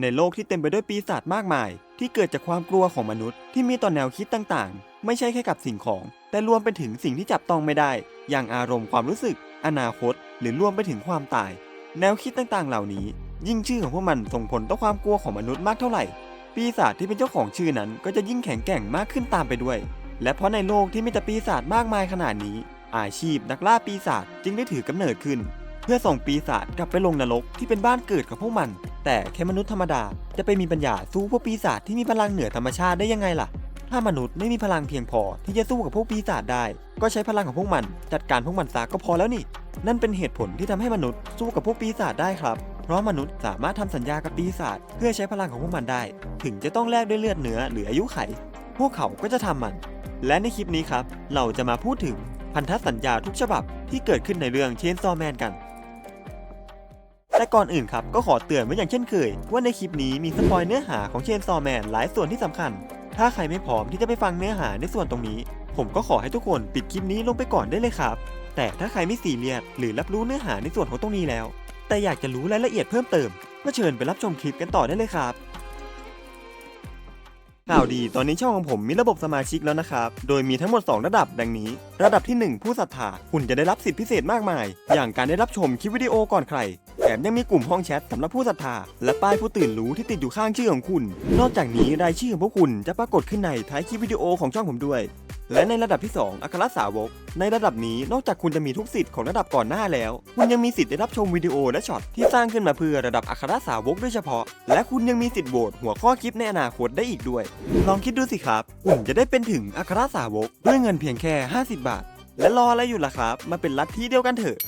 ในโลกที่เต็มไปด้วยปีศาจมากมาย ที่เกิดจากความกลัวของมนุษย์ที่มีต่อแนวคิดต่างๆ ไม่ใช่แค่กับสิ่งของ แต่รวมไปถึงสิ่งที่จับต้องไม่ได้ อย่างอารมณ์ความรู้สึก อนาคต หรือรวมไปถึงความตาย แนวคิดต่างๆ เหล่านี้ ยิ่งชื่อของพวกมันส่งผลต่อความกลัวของมนุษย์มากเท่าไหร่ ปีศาจที่เป็นเจ้าของชื่อนั้นก็จะยิ่งแข็งแกร่งมากขึ้นตามไปด้วย และเพราะในโลกที่มีแต่ปีศาจมากมายขนาดนี้ อาชีพนักล่าปีศาจจึงได้ถือกำเนิดขึ้น เพื่อส่งปีศาจกลับไปลงนรกที่เป็นบ้านเกิดของพวกมัน แต่แค่มนุษย์ธรรมดาจะไปมีปัญญาสู้พวกปีศาจที่มีพลังเหนือธรรมชาติได้ยังไงล่ะ ถ้ามนุษย์ไม่มีพลังเพียงพอที่จะสู้กับพวกปีศาจได้ ก็ใช้พลังของพวกมัน จัดการพวกมันซะก็พอแล้วนี่ นั่นเป็นเหตุผลที่ทำให้มนุษย์สู้กับพวกปีศาจได้ครับ เพราะมนุษย์สามารถทำสัญญากับปีศาจเพื่อใช้พลังของพวกมันได้ ถึงจะต้องแลกด้วยเลือดเนื้อหรืออายุไข พวกเขาก็จะทำมัน และในคลิปนี้ครับ เราจะมาพูดถึงพันธสัญญาทุกฉบับที่เกิดขึ้นในเรื่องเชนซอแมนกัน แต่ก่อนอื่นครับก็ขอเตือนไว้อย่างเช่นเคย ว่าในคลิปนี้มีสปอยเนื้อหาของเชนซอแมนหลายส่วนที่สำคัญ ถ้าใครไม่พร้อมที่จะไปฟังเนื้อหาในส่วนตรงนี้ ผมก็ขอให้ทุกคนปิดคลิปนี้ลงไปก่อนได้เลยครับ แต่ถ้าใครไม่ซีเรียสหรือรับรู้เนื้อหาในส่วนของตรงนี้แล้ว แต่อยากจะรู้รายละเอียดเพิ่มเติมก็เชิญไปรับชมคลิปกันต่อได้เลยครับข่าวดีตอนนี้ช่องของผมมีระบบสมาชิกแล้วนะครับ โดยมีทั้งหมด 2 ระดับดังนี้ ระดับที่ 1 ผู้ศรัทธาคุณจะได้รับสิทธิพิเศษมากมาย อย่างการได้รับชมคลิปวิดีโอก่อนใคร มยังมีกลุ่มห้องแชทสำหรับผู้ศรัทธาและป้ายผู้ตื่นรู้ที่ติดอยู่ข้างชื่อของคุณ นอกจากนี้รายชื่อของพวกคุณจะปรากฏขึ้นในท้ายคลิปวิดีโอของช่องผมด้วย และในระดับที่ 2 อัครสาวก ในระดับนี้นอกจากคุณจะมีทุกสิทธิ์ของระดับก่อนหน้าแล้ว คุณยังมีสิทธิ์ได้รับชมวิดีโอและช็อตที่สร้างขึ้นมาเพื่อระดับอัครสาวกโดยเฉพาะ และคุณยังมีสิทธิ์โหวตหัวข้อคลิปในอนาคตได้อีกด้วย ลองคิดดูสิครับ คุณจะได้เป็นถึงอัครสาวกด้วยเงินเพียงแค่ 50 บาท และรออะไรอยู่ล่ะครับ มาเป็นลัทธิเดียวกันเถอะ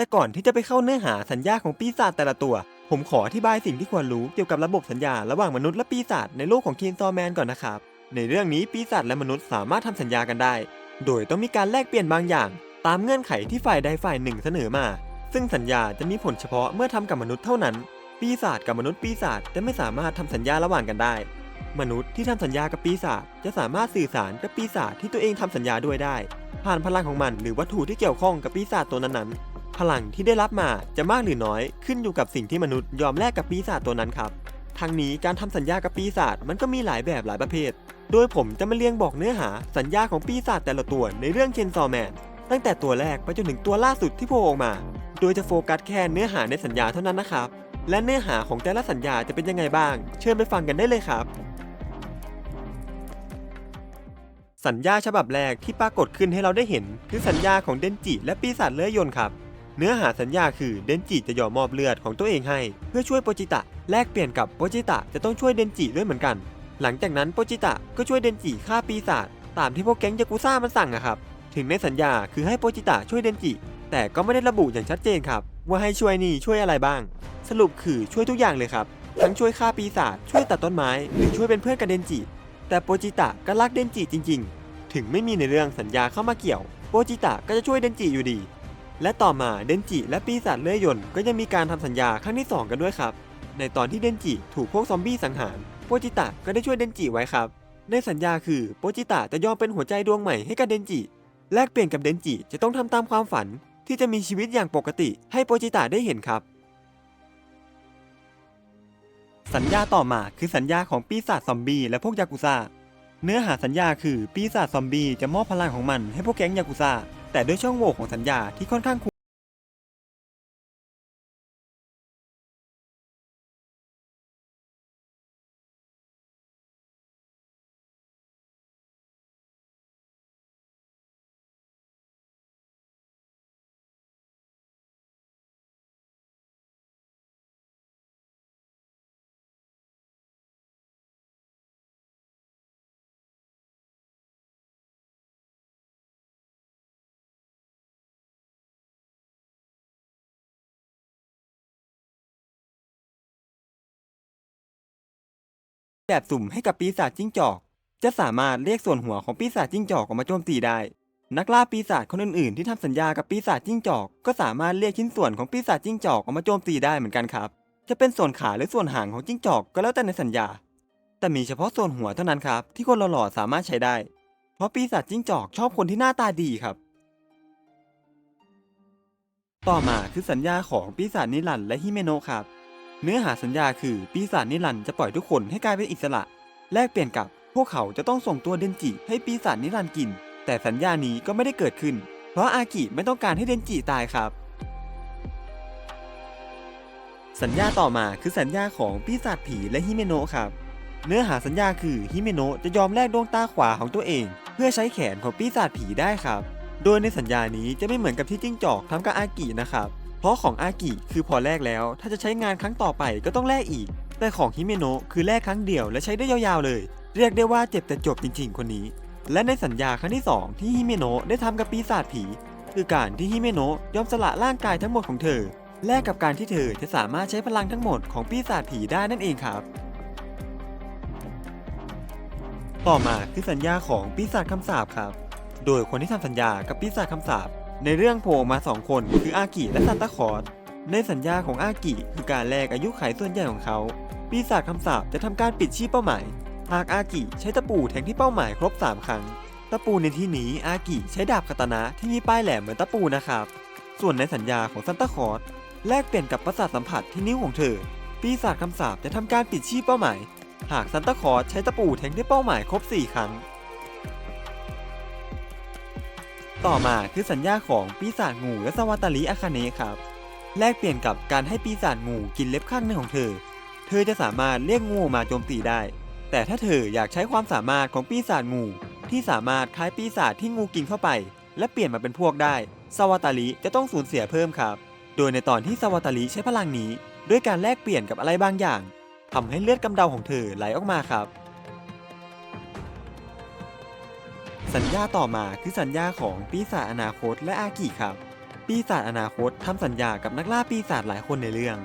แต่ก่อนที่จะไปเข้าเนื้อหาสัญญาของปีศาจแต่ละตัว ผมขออธิบายสิ่งที่ควรรู้เกี่ยวกับระบบสัญญาระหว่างมนุษย์และปีศาจในโลกของเคนซอแมนก่อนนะครับ ในเรื่องนี้ปีศาจและมนุษย์สามารถทำสัญญากันได้ โดยต้องมีการแลกเปลี่ยนบางอย่าง ตามเงื่อนไขที่ฝ่ายใดฝ่ายหนึ่งเสนอมา ซึ่งสัญญาจะมีผลเฉพาะเมื่อทำกับมนุษย์เท่านั้น ปีศาจกับมนุษย์ปีศาจจะไม่สามารถทำสัญญาระหว่างกันได้ มนุษย์ที่ทำสัญญากับปีศาจจะสามารถสื่อสารกับปีศาจที่ตัวเองทำสัญญาด้วยได้ ผ่านพลังของมันหรือวัตถุที่เกี่ยวข้องกับปีศาจตัวนั้นๆ พลังที่ได้รับมาจะมากหรือน้อย ขึ้นอยู่กับสิ่งที่มนุษย์ยอมแลกกับปีศาจตัวนั้นครับทางนี้การทำสัญญากับปีศาจมันก็มีหลายแบบหลายประเภท โดยผมจะมาเรียงบอกเนื้อหาสัญญาของปีศาจแต่ละตัวในเรื่องเคนซอแมนตั้งแต่ตัวแรกไปจนถึงตัวล่าสุดที่โผล่ออกมา โดยจะโฟกัสแค่เนื้อหาในสัญญาเท่านั้นนะครับ และเนื้อหาของแต่ละสัญญาจะเป็นยังไงบ้าง เชิญไปฟังกันได้เลยครับ สัญญาฉบับแรกที่ปรากฏขึ้นให้เราได้เห็น คือสัญญาของเดนจิและปีศาจเลื่อยยนครับ เนื้อหาสัญญาคือเดนจิจะยอมมอบเลือดของตัวเองให้ เพื่อช่วยโปจิตะ แลกเปลี่ยนกับโปจิตะจะต้องช่วยเดนจิด้วยเหมือนกัน หลังจากนั้นโปจิตะก็ช่วยเดนจิฆ่าปีศาจตามที่พวกแก๊งยากุซ่ามันสั่งอะครับ ถึงในสัญญาคือให้โปจิตะช่วยเดนจิ แต่ก็ไม่ได้ระบุอย่างชัดเจนครับ ว่าให้ช่วยนี่ช่วยอะไรบ้าง สรุปคือช่วยทุกอย่างเลยครับ ทั้งช่วยฆ่าปีศาจช่วยตัดต้นไม้หรือช่วยเป็นเพื่อนกับเดนจิ แต่โปจิตะก็รักเดนจิจริง ๆ ถึงไม่มีในเรื่องสัญญาเข้ามาเกี่ยว โปจิตะก็จะช่วยเดนจิอยู่ดี และต่อมาเดนจิและปีศาจเลื่อยยนต์ก็ยังมีการทำสัญญาครั้งที่ 2 กันด้วยครับ ในตอนที่เดนจิถูกพวกซอมบี้สังหารโปจิตะก็ได้ช่วยเดนจิไว้ครับ ในสัญญาคือโปจิตะจะยอมเป็นหัวใจดวงใหม่ให้กับเดนจิ แลกเปลี่ยนกับเดนจิจะต้องทำตามความฝัน ที่จะมีชีวิตอย่างปกติให้โปจิตะได้เห็นครับ สัญญาต่อมาคือสัญญาของปีศาจซอมบี้และพวกยากุซ่าเนื้อหาสัญญาคือปีศาจซอมบี้จะมอบพลังของมันให้พวกแก๊งยากุซ่า แต่ด้วยช่องโหว่ของสัญญาที่ค่อนข้าง แบบสุ่มให้กับปีศาจจิ้งจอก จะสามารถเรียกส่วนหัวของปีศาจจิ้งจอกออกมาโจมตีได้ นักล่าปีศาจคนอื่นๆ ที่ทำสัญญากับปีศาจจิ้งจอก ก็สามารถเรียกชิ้นส่วนของปีศาจจิ้งจอกออกมาโจมตีได้เหมือนกันครับ จะเป็นส่วนขาหรือส่วนหางของจิ้งจอกก็แล้วแต่ในสัญญา แต่มีเฉพาะส่วนหัวเท่านั้นครับที่คนหล่อๆสามารถใช้ได้ เพราะปีศาจจิ้งจอกชอบคนที่หน้าตาดีครับ ต่อมาคือสัญญาของปีศาจนิรันและฮิเมโนะครับ เนื้อหาสัญญาคือปีศาจนิรันดร์จะปล่อยทุกคนให้กลายเป็นอิสระ แลกเปลี่ยนกับพวกเขาจะต้องส่งตัวเดนจิให้ปีศาจนิรันดร์กิน แต่สัญญานี้ก็ไม่ได้เกิดขึ้น เพราะอากิไม่ต้องการให้เดนจิตายครับ สัญญาต่อมาคือสัญญาของปีศาจผีและฮิเมโนะครับ เนื้อหาสัญญาคือฮิเมโนะจะยอมแลกดวงตาขวาของตัวเอง เพื่อใช้แขนของปีศาจผีได้ครับ โดยในสัญญานี้จะไม่เหมือนกับที่จิ้งจอกทำกับอากินะครับ เพราะของอากิคือพอแลกแล้ว ถ้าจะใช้งานครั้งต่อไปก็ต้องแลกอีก แต่ของฮิเมโนะคือแลกครั้งเดียวและใช้ได้ยาวๆเลย เรียกได้ว่าเจ็บแต่จบจริง ๆ คนนี้ และในสัญญาครั้งที่สองที่ฮิเมโนะได้ทำกับปีศาจผี คือการที่ฮิเมโนะยอมสละร่างกายทั้งหมดของเธอ แลกกับการที่เธอจะสามารถใช้พลังทั้งหมดของปีศาจผีได้นั่นเองครับ ต่อมาคือสัญญาของปีศาจคำสาปครับ โดยคนที่ทำสัญญากับปีศาจคำสาป ในเรื่องโผล่มา 2 คนคืออากิและซันตาคอร์สในสัญญาของอากิคือการแลกอายุไขส่วนใหญ่ของเขา ปีศาจคำสาปจะทำการปิดชีพเป้าหมาย หากอากิใช้ตะปูแทงที่เป้าหมายครบ 3 ครั้ง ตะปูในที่นี้อากิใช้ดาบคาตานะที่มีปลายแหลมเหมือนตะปูนะครับ ส่วนในสัญญาของซันตาคอร์สแลกเปลี่ยนกับประสาทสัมผัสที่นิ้วของเธอ ปีศาจคำสาปจะทำการปิดชีพเป้าหมาย หากซันตาคอร์สใช้ตะปูแทงที่เป้าหมายครบ 4 ครั้ง ต่อมาคือสัญญาของปีศาจงูและสวัตาริอาคาเนะครับ แลกเปลี่ยนกับการให้ปีศาจงูกินเล็บข้างหนึ่งของเธอ เธอจะสามารถเรียกงูมาโจมตีได้ แต่ถ้าเธออยากใช้ความสามารถของปีศาจงู ที่สามารถคล้ายปีศาจที่งูกินเข้าไป และเปลี่ยนมาเป็นพวกได้สวัตาริจะต้องสูญเสียเพิ่มครับ โดยในตอนที่สวัตาริใช้พลังนี้ ด้วยการแลกเปลี่ยนกับอะไรบางอย่างทำให้เลือดกำเดาของเธอไหลออกมาครับ สัญญาต่อมาคือสัญญาของปีศาจอนาคตและอากิครับ ปีศาจอนาคตทำสัญญากับนักล่าปีศาจหลายคนในเรื่อง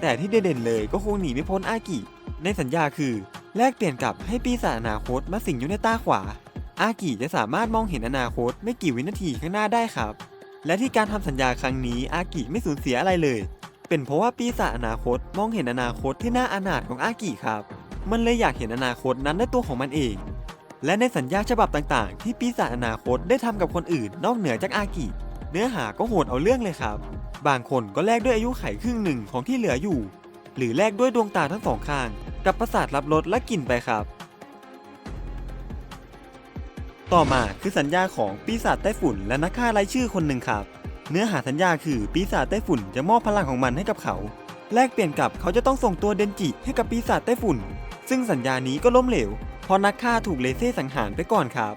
แต่ที่เด่นๆเลยก็คงหนีไม่พ้นอากิ ในสัญญาคือแลกเปลี่ยนกับให้ปีศาจอนาคตมาสิงอยู่ในตาขวา อากิจะสามารถมองเห็นอนาคตไม่กี่วินาทีข้างหน้าได้ครับ และที่การทำสัญญาครั้งนี้อากิไม่สูญเสียอะไรเลย เป็นเพราะว่าปีศาจอนาคตมองเห็นอนาคตที่น่าอนาถของอากิครับ มันเลยอยากเห็นอนาคตนั้นด้วยตัวของมันเอง และในสัญญาฉบับต่างๆ ที่ปีศาจอนาคตได้ทำกับคนอื่น นอกเหนือจากอากิ เนื้อหาก็โหดเอาเรื่องเลยครับ บางคนก็แลกด้วยอายุไขครึ่งหนึ่งของที่เหลืออยู่ หรือแลกด้วยดวงตาทั้งสองข้าง กับประสาทรับรสและกลิ่นไปครับ ต่อมาคือสัญญาของปีศาจไต้ฝุ่นและนักฆ่าไร้ชื่อคนหนึ่งครับ เนื้อหาสัญญาคือปีศาจไต้ฝุ่นจะมอบพลังของมันให้กับเขา แลกเปลี่ยนกับเขาจะต้องส่งตัวเดนจิให้กับปีศาจไต้ฝุ่น ซึ่งสัญญานี้ก็ล้มเหลว เพราะนักฆ่าถูกเลเซ่สังหารไปก่อนครับ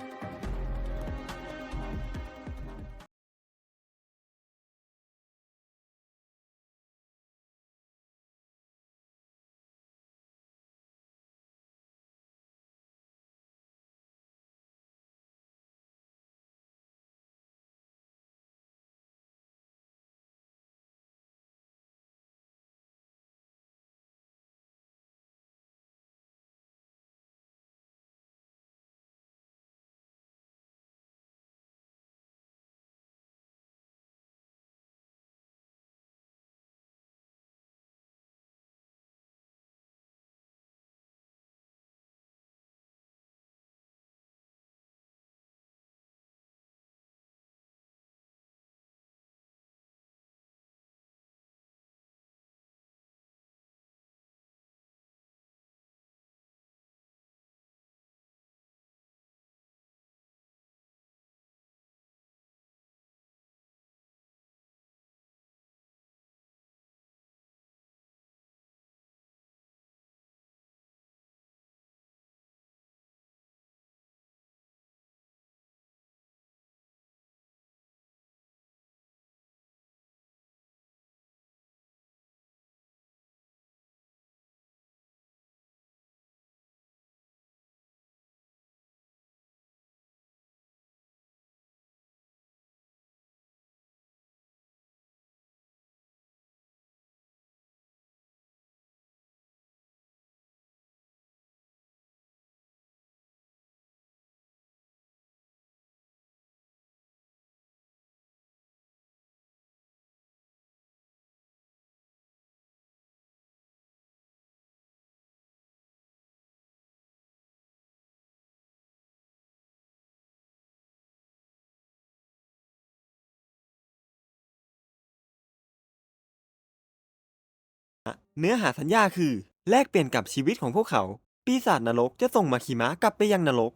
เนื้อหาสัญญาคือ แลกเปลี่ยนกับชีวิตของพวกเขา ปีศาจนรกจะส่งมาคิมะกลับไปยังนรก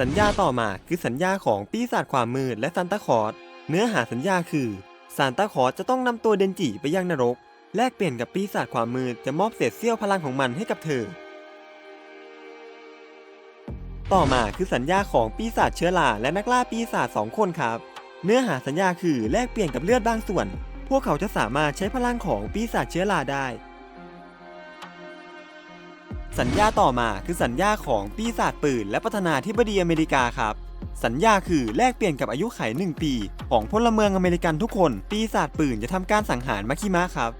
สัญญาต่อมาคือสัญญาของปีศาจความมืดและซานตาคลอสเนื้อหาสัญญาคือซานตาคลอสจะต้องนำตัวเดนจิไปยังนรก แลกเปลี่ยนกับปีศาจความมืดจะมอบเศษเสี้ยวพลังของมันให้กับเธอ ต่อมาคือสัญญาของปีศาจเชื้อราและนักล่าปีศาจสองคนครับ เนื้อหาสัญญาคือแลกเปลี่ยนกับเลือดบางส่วน พวกเขาจะสามารถใช้พลังของปีศาจเชื้อราได้ สัญญาต่อมาคือสัญญาของปีศาจปืนและประธานาธิบดีอเมริกาครับ สัญญาคือแลกเปลี่ยนกับอายุไขหนึ่งปี ของพลเมืองอเมริกันทุกคน ปีศาจปืนจะทำการสังหารมาคิมะครับ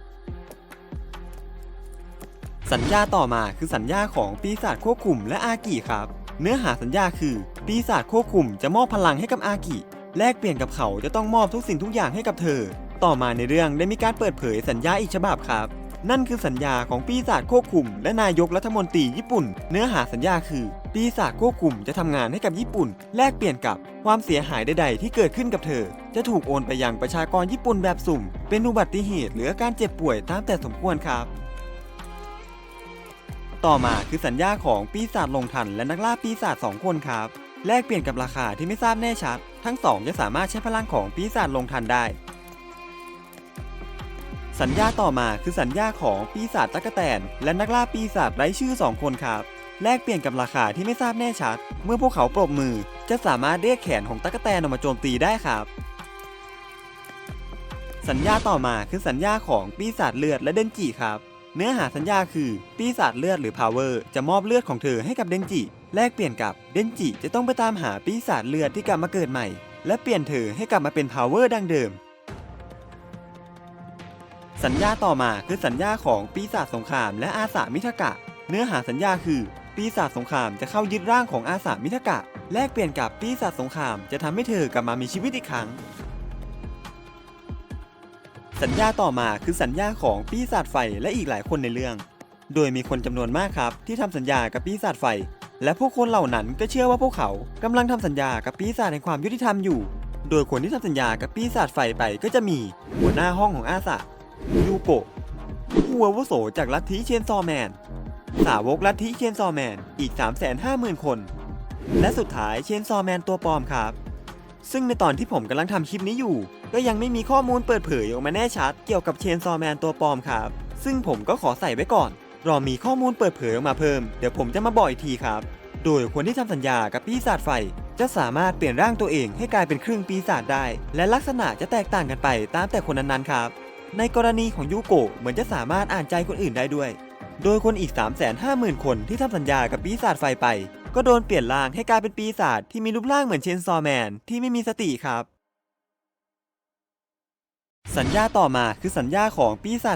สัญญาต่อมาคือสัญญาของปีศาจควบคุมและอากิครับ เนื้อหาสัญญาคือ ปีศาจควบคุมจะมอบพลังให้กับอากิ แลกเปลี่ยนกับเขาจะต้องมอบทุกสิ่งทุกอย่างให้กับเธอ ต่อมาในเรื่องได้มีการเปิดเผยสัญญาอีกฉบับครับ นั่นคือสัญญาของปีศาจควบคุม และนายกรัฐมนตรีญี่ปุ่น เนื้อหาสัญญาคือ ปีศาจควบคุมจะทำงานให้กับญี่ปุ่น แลกเปลี่ยนกับความเสียหายใดๆ ที่เกิดขึ้นกับเธอ จะถูกโอนไปยังประชากรญี่ปุ่นแบบสุ่ม เป็นอุบัติเหตุหรือการเจ็บป่วยตามแต่สมควรครับ ต่อมาคือสัญญาของปีศาจลงทันและนักล่าปีศาจสองคนครับแลกเปลี่ยนกับราคาที่ไม่ทราบแน่ชัด ทั้งสองจะสามารถใช้พลังของปีศาจลงทันได้ สัญญาต่อมาคือสัญญาของปีศาจตั๊กแตน และนักล่าปีศาจไร้ชื่อ 2 คนครับ แลกเปลี่ยนกับราคาที่ไม่ทราบแน่ชัด เมื่อพวกเขาปรบมือ จะสามารถเรียกแขนของตั๊กแตนออกมาโจมตีได้ครับ สัญญาต่อมาคือสัญญาของปีศาจเลือดและเดนจิครับ เนื้อหาสัญญาคือปีศาจเลือดหรือ power จะมอบเลือดของเธอให้กับเดนจิ แลกเปลี่ยนกับเดนจิจะต้องไปตามหาปีศาจเลือดที่กลับมาเกิดใหม่ และเปลี่ยนเธอให้กลับมาเป็น power ดังเดิม สัญญาต่อมาคือสัญญาของปีศาจสงครามและอาสามิทกะ เนื้อหาสัญญาคือ ปีศาจสงครามจะเข้ายึดร่างของอาสามิทกะ แลกเปลี่ยนกับปีศาจสงครามจะทำให้เธอกลับมามีชีวิตอีกครั้ง สัญญาต่อมาคือสัญญาของปีศาจไฟและอีกหลายคนในเรื่อง โดยมีคนจำนวนมากครับที่ทำสัญญากับปีศาจไฟ และผู้คนเหล่านั้นก็เชื่อว่าพวกเขากำลังทำสัญญากับปีศาจแห่งความยุติธรรมอยู่ โดยคนที่ทำสัญญากับปีศาจไฟไปก็จะมี หัวหน้าห้องของอาสา ยูโกะผู้อาวุโสจากลัทธิเชนซอแมน สาวกลัทธิเชนซอแมนอีก 350,000 คน และสุดท้ายเชนซอแมนตัวปลอมครับ ซึ่งในตอนที่ผมกำลังทำคลิปนี้อยู่ ก็ยังไม่มีข้อมูลเปิดเผยออกมาแน่ชัดเกี่ยวกับเชนซอแมนตัวปลอมครับ ซึ่งผมก็ขอใส่ไว้ก่อน รอมีข้อมูลเปิดเผยออกมาเพิ่ม เดี๋ยวผมจะมาบอกอีกทีครับ โดยคนที่ทำสัญญากับปีศาจไฟจะสามารถเปลี่ยนร่างตัวเองให้กลายเป็นครึ่งปีศาจได้ และลักษณะจะแตกต่างกันไปตามแต่คนนั้นๆครับ ในกรณีของยูโกะเหมือนจะสามารถอ่านใจคนอื่นได้ด้วย โดยคนอีก 350,000 คนที่ทำสัญญากับปีศาจไฟไป ก็โดนเปลี่ยนร่างให้กลายเป็นปีศาจที่มีรูปร่างเหมือนเชนซอแมนที่ไม่มีสติครับ สัญญาต่อมาคือสัญญาของปีศาจ